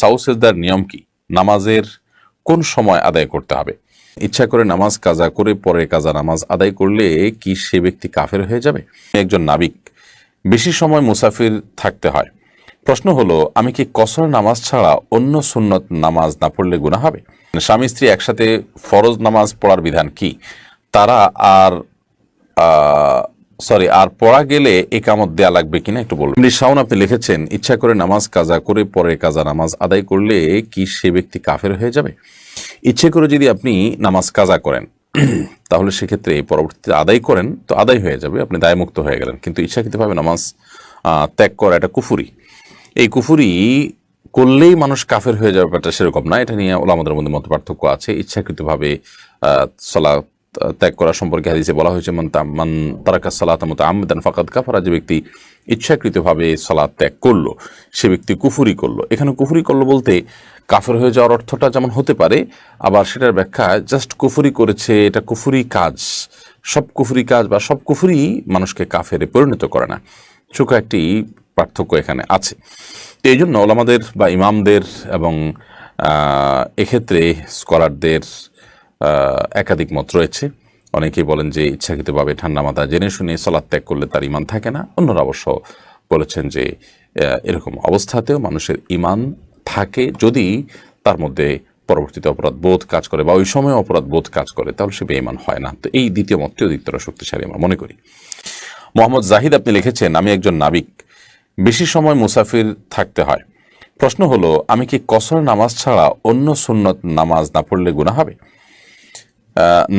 সাউসেজদার নিয়ম কি? নামাজের কোন সময় আদায় করতে হবে? ইচ্ছা করে নামাজ কাজা করে পরে কাজা নামাজ আদায় করলে কি সে ব্যক্তি কাফের হয়ে যাবে? একজন নাবিক, বেশি সময় মুসাফির থাকতে হয়। প্রশ্ন হলো, আমি কি কসর নামাজ ছাড়া অন্য সুন্নত নামাজ না পড়লে গুণা হবে? স্বামী স্ত্রী একসাথে ফরজ নামাজ পড়ার বিধান কি? তারা আর সরি আর পড়া গেলে একামত দেয়া লাগবে কিনা একটু বলুন। এমনি শাওন আপনি লিখেছেন, ইচ্ছা করে নামাজ, কাজা করে পরে কাজা, নামাজ আদায় করলে কি সে ব্যক্তি কাফের হয়ে যাবে? ইচ্ছে করে যদি আপনি নামাজ কাজা করেন, তাহলে সেক্ষেত্রে পরবর্তীতে আদায় করেন, তো আদায় হয়ে যাবে, আপনি দায়মুক্ত হয়ে গেলেন। কিন্তু ইচ্ছাকৃতভাবে নামাজ ত্যাগ করা এটা কুফুরি। এই কুফুরি করলেই মানুষ কাফের হয়ে যাবে, ব্যাপারটা সেরকম না। এটা নিয়ে ওলামাদের মধ্যে মত পার্থক্য আছে ইচ্ছাকৃতভাবে সলা ত্যাগ করা সম্পর্কে হাদিসে বলা হয়েছে, মান মান তারাকা সালাত মতো আহমেদান ফাকাদ কাফারা যে ব্যক্তি ইচ্ছাকৃতভাবে সালাদ ত্যাগ করল, সে ব্যক্তি কুফুরি করল। এখানে কুফুরি করল বলতে কাফের হয়ে যাওয়ার অর্থটা যেমন হতে পারে, আবার সেটার ব্যাখ্যা জাস্ট কুফুরি করেছে, এটা কুফুরি কাজ। সব কুফুরি কাজ বা সব কুফুরি মানুষকে কাফেরে পরিণত করে না। ছোট একটি পার্থক্য এখানে আছে। তো এই জন্য ওলামাদের বা ইমামদের এবং এক্ষেত্রে স্কলারদের একাধিক মত রয়েছে। অনেকেই বলেন যে ইচ্ছাকৃতভাবে ঠান্ডা মাথা জেনে শুনে সলাদ ত্যাগ করলে তার ইমান থাকে না। অন্যরা অবশ্য বলেছেন যে এরকম অবস্থাতেও মানুষের ইমান থাকে। যদি তার মধ্যে পরবর্তীতে অপরাধ বোধ কাজ করে বা ওই সময় অপরাধ বোধ কাজ করে, তাহলে সে বেঈমান হয় না। তো এই দ্বিতীয় মতটি অধিকতর শক্তিশালী আমরা মনে করি। মোহাম্মদ জাহিদ আপনি লিখেছেন, আমি একজন নাবিক। বেশি সময় মুসাফির থাকতে হয়। প্রশ্ন হলো, আমি কি কসর নামাজ ছাড়া অন্য সুন্নত নামাজ না পড়লে গুণা হবে?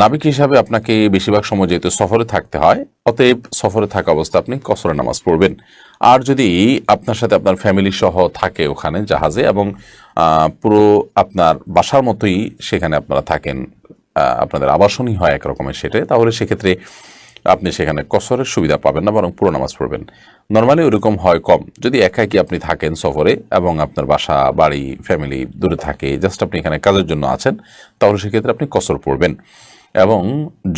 নাবিক হিসাবে আপনাকে বেশিরভাগ সময় যেহেতু সফরে থাকতে হয়, অতএব সফরে থাকা অবস্থা আপনি কসরে নামাজ পড়বেন। আর যদি আপনার সাথে আপনার ফ্যামিলি সহ থাকে ওখানে জাহাজে এবং পুরো আপনার বাসার মতোই সেখানে আপনারা থাকেন আপনাদের আবাসনই হয় একরকমের সেটা, তাহলে সেক্ষেত্রে আপনি সেখানে কসরের সুবিধা পাবেন না, বরং পুরো নামাজ পড়বেন। নর্মালি ওরকম হয় কম। যদি একা একই আপনি থাকেন সফরে এবং আপনার বাসা, বাড়ি ফ্যামিলি দূরে থাকে জাস্ট আপনি এখানে কাজের জন্য আছেন, তাহলে সেক্ষেত্রে আপনি কসর পড়বেন। এবং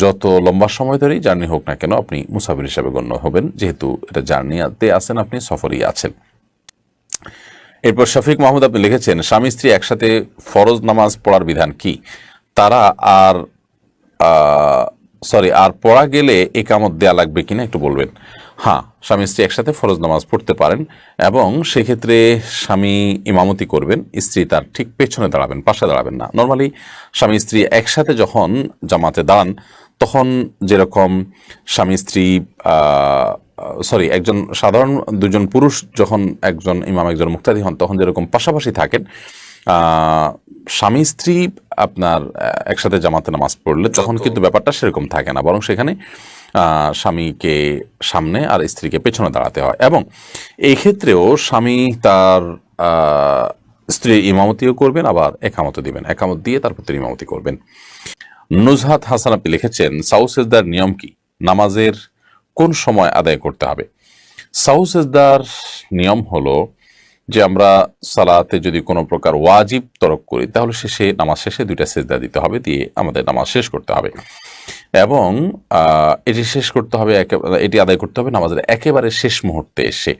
যত লম্বা সময় ধরেই জার্নি হোক না কেন আপনি মুসাফির হিসাবে গণ্য হবেন, যেহেতু এটা জার্নিতে আছেন, আপনি সফরেই আছেন। এরপর শফিক মাহমুদ আপনি লিখেছেন, স্বামী স্ত্রী একসাথে ফরজ নামাজ পড়ার বিধান কি? তারা আর সরি, আর পড়া গেলে একামত দেয়া লাগবে কিনা একটু বলবেন। হ্যাঁ স্বামী স্ত্রী একসাথে ফরজ নামাজ পড়তে পারেন এবং সেক্ষেত্রে স্বামী ইমামতি করবেন, স্ত্রী তার ঠিক পেছনে দাঁড়াবেন, পাশে দাঁড়াবেন না। নর্মালি স্বামী স্ত্রী একসাথে যখন জামাতে দাঁড়ান তখন যেরকম স্বামী স্ত্রী সরি, একজন সাধারণ দুজন পুরুষ যখন একজন ইমাম, একজন মুক্তাদি হন, তখন যেরকম পাশাপাশি থাকেন স্বামী স্ত্রী আপনার একসাথে জামাতে নামাজ পড়লে তখন কিন্তু ব্যাপারটা সেরকম থাকে না। বরং সেখানে স্বামীকে সামনে আর স্ত্রীকে পেছনে দাঁড়াতে হয়। এবং এই ক্ষেত্রেও স্বামী তার স্ত্রী ইমামতিও করবেন আবার একামত দিবেন। একামত দিয়ে তারপর তিনি ইমামতি করবেন। নুজহাত হাসান আপনি লিখেছেন সাউসেজদার নিয়ম কি? নামাজের কোন সময় আদায় করতে হবে? সাউসেজদার নিয়ম হলো যে আমরা সালাতে যদি কোনো প্রকার ওয়াজিব তরক করি, তাহলে শেষে নামাজ শেষে দুইটা সেজদা দিতে হবে, দিয়ে আমাদের নামাজ শেষ করতে হবে। এবং এটি শেষ করতে হবে এটি আদায় করতে হবে নামাজের একেবারে শেষ মুহূর্তে এসে।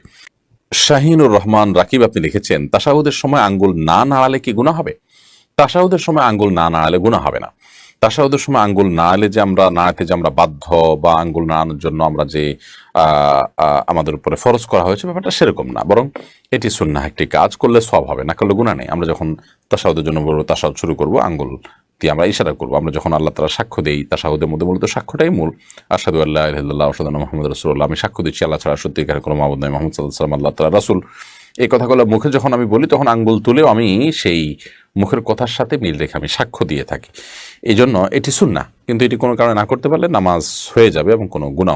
শাহিনুর রহমান রাকিব আপনি লিখেছেন তাসাউদের সময় আঙ্গুল না নাড়ালে কি গুণা হবে? তাসাউদের সময় আঙ্গুল না নাড়ালে গুণা হবে না। তাসাউদের সময় আঙ্গুল না এলে যে আমরা নাড়াতে যে আমরা বাধ্য বা আঙ্গুল না নাড়ানোর জন্য আমরা যে আমাদের উপরে ফরজ করা হয়েছে, ব্যাপারটা সেরকম না। বরং এটি সুন্নাহ একটি কাজ, করলে সব হবে, না করলে গুণা নেই। আমরা যখন তাসাউদের জন্য বলব তাসাউদ শুরু করব, আঙ্গুল দিয়ে আমরা ইশারা করব। আমরা যখন আল্লাহ তালা সাক্ষ্য দেই তাসাউদের মধ্যে মূলত সাক্ষ্যটাই মূল। আসাদু আল্লাহ আল্লাহ আসাদ মোহাম্মদ রসুল্লাহ আমি সাক্ষ্য দিচ্ছি আল্লাহ ছাড়া সত্যিকার কোনো মাহমুদ নয় মোহাম্মদ সাল্লাহ আল্লাহ তালা রাসুল। এই কথাগুলো মুখে যখন আমি বলি, তখন আঙ্গুল তুলেও আমি সেই মুখের কথার সাথে মিল রেখে আমি সাক্ষ্য দিয়ে থাকি। এই এটি শুন না কিন্তু এটি কোনো কারণে না করতে পারলে নামাজ হয়ে যাবে এবং কোনো গুণা